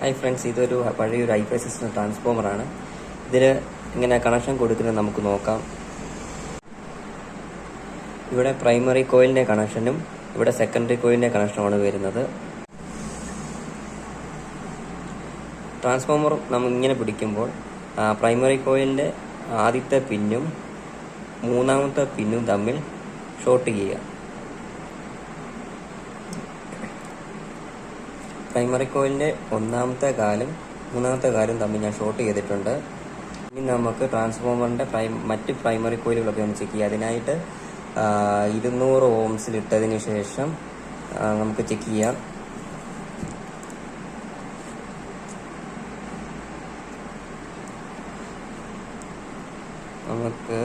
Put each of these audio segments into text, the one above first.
Hi friends ഇതൊരു പഴയൊരു I P system ട്രാൻസ്ഫോമറാണ് ഇതിൽ ഇങ്ങനെ കണക്ഷൻ കൊടുക്കുന്നത് നമുക്ക് നോക്കാം. ഇവിടെ പ്രൈമറി കോയിലിന്റെ കണക്ഷനും ഇവിടെ സെക്കൻഡറി കോയിലിന്റെ കണക്ഷനുമാണ് വരുന്നത്. ട്രാൻസ്ഫോമർ നമ്മൾ ഇങ്ങനെ പിടിക്കുമ്പോൾ പ്രൈമറി കോയിലിന്റെ ആദ്യത്തെ പിന്നും മൂന്നാമത്തെ പിന്നും തമ്മിൽ ഷോർട്ട് ചെയ്യുക. പ്രൈമറി കോയിലിന്റെ ഒന്നാമത്തെ കാലും മൂന്നാമത്തെ കാലും തമ്മിൽ ഞാൻ ഷോർട്ട് ചെയ്തിട്ടുണ്ട്. ഇനി നമുക്ക് ട്രാൻസ്ഫോമറിന്റെ പ്രൈ മറ്റ് പ്രൈമറി കോയിലുകളൊക്കെ ഒന്ന് ചെക്ക് ചെയ്യാം. അതിനായിട്ട് ഇരുന്നൂറ് ഓംസിൽ ഇട്ടതിന് ശേഷം നമുക്ക് ചെക്ക് ചെയ്യാം. നമുക്ക്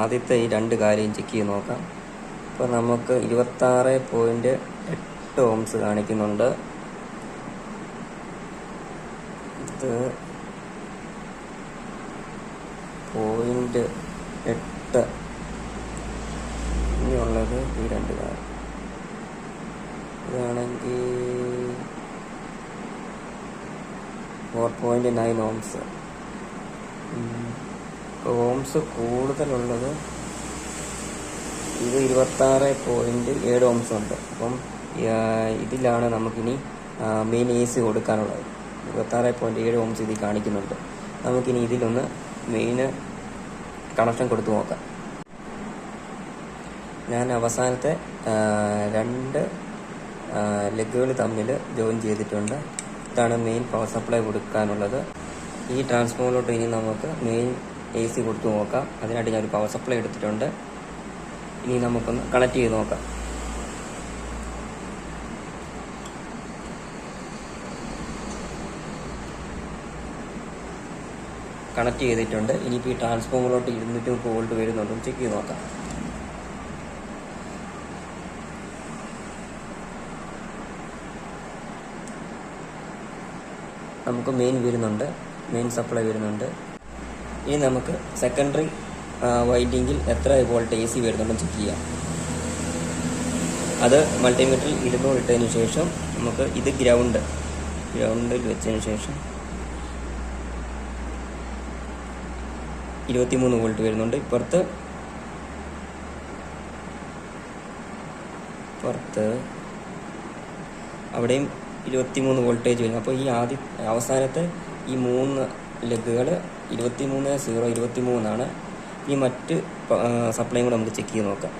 ആദ്യത്തെ ഈ രണ്ട് കാര്യം ചെക്ക് ചെയ്ത് നോക്കാം. ഇപ്പോൾ നമുക്ക് ഇരുപത്താറ് പോയിന്റ് എട്ട് ഓംസ് കാണിക്കുന്നുണ്ട്. ഇത് പോയിന്റ് എട്ട്. ഇനിയുള്ളത് ഈ രണ്ട് കാര്യം. ഇതാണെങ്കിൽ four point nine ohms ohms കൂടുതലുള്ളത് ഇത് ഇരുപത്താറ് പോയിന്റ് ഏഴ് ഓംസ് ഉണ്ട്. അപ്പം ഇതിലാണ് നമുക്കിനി മെയിൻ എ സി കൊടുക്കാനുള്ളത്. ഇരുപത്താറ് പോയിന്റ് ഏഴ് ഓംസ് ഇതിൽ കാണിക്കുന്നുണ്ട്. നമുക്കിനി ഇതിലൊന്ന് മെയിന് കണക്ഷൻ കൊടുത്തു നോക്കാം. ഞാൻ അവസാനത്തെ രണ്ട് ലെഗുകൾ തമ്മിൽ ജോയിൻ ചെയ്തിട്ടുണ്ട്. ഇതാണ് മെയിൻ പവർ സപ്ലൈ കൊടുക്കാനുള്ളത്. ഈ ട്രാൻസ്ഫോമിലോട്ട് ഇനി നമുക്ക് മെയിൻ എ സി കൊടുത്തു നോക്കാം. അതിനായിട്ട് ഞാനൊരു പവർ സപ്ലൈ എടുത്തിട്ടുണ്ട്. ഇനി നമുക്കൊന്ന് കണക്ട് ചെയ്ത് നോക്കാം. കണക്ട് ചെയ്തിട്ടുണ്ട്. ഇനിയിപ്പോൾ ഈ ട്രാൻസ്ഫോമറിലോട്ട് ഇരുന്നൂറ്റി മുപ്പത് വോൾട്ട് വരുന്നുണ്ടോ. ചെക്ക് ചെയ്ത് നോക്കാം. നമുക്ക് മെയിൻ വരുന്നുണ്ട്. മെയിൻ സപ്ലൈ വരുന്നുണ്ട്. ഇനി നമുക്ക് സെക്കൻഡറി വൈൻഡിങ്ങിൽ എത്ര വോൾട്ട് എ സി വരുന്നുണ്ടെന്ന് ചെക്ക് ചെയ്യാം. അത് മൾട്ടിമീറ്ററിൽ ഇരുന്നൂറ് ഇട്ടതിന് ശേഷം നമുക്ക് ഇത് ഗ്രൗണ്ട് ഗ്രൗണ്ടിൽ വെച്ചതിന് ശേഷം ഇരുപത്തിമൂന്ന് വോൾട്ട് വരുന്നുണ്ട്. ഇപ്പുറത്ത് പുറത്ത് അവിടെയും ഇരുപത്തി മൂന്ന് വോൾട്ടേജ് വരുന്നു. അപ്പോൾ ഈ ആദ്യ അവസാനത്തെ ഈ മൂന്ന് ലെഗുകൾ ഇരുപത്തി മൂന്ന് സീറോ ഇരുപത്തി മൂന്നാണ് ഈ മറ്റ് സപ്ലൈയും കൂടെ നമുക്ക് ചെക്ക് ചെയ്ത് നോക്കാം.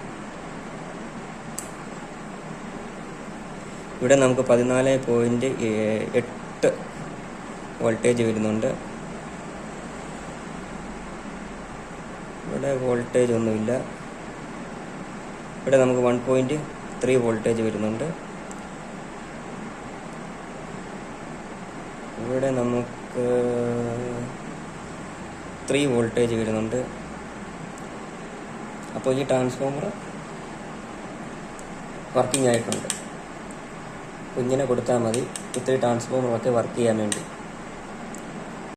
ഇവിടെ നമുക്ക് പതിനാല് പോയിന്റ് എട്ട് വോൾട്ടേജ് വരുന്നുണ്ട്. ഇവിടെ വോൾട്ടേജ് ഒന്നുമില്ല. ഇവിടെ നമുക്ക് വൺ പോയിന്റ് ത്രീ വോൾട്ടേജ് വരുന്നുണ്ട്. ഇവിടെ നമുക്ക് ത്രീ വോൾട്ടേജ് വരുന്നുണ്ട്. അപ്പോൾ ഈ ട്രാൻസ്ഫോമർ വർക്കിംഗ് ആയിട്ടുണ്ട്. കുഞ്ഞിനെ കൊടുത്താൽ മതി. ഇത്രയും ട്രാൻസ്ഫോമറൊക്കെ വർക്ക് ചെയ്യാൻ വേണ്ടി.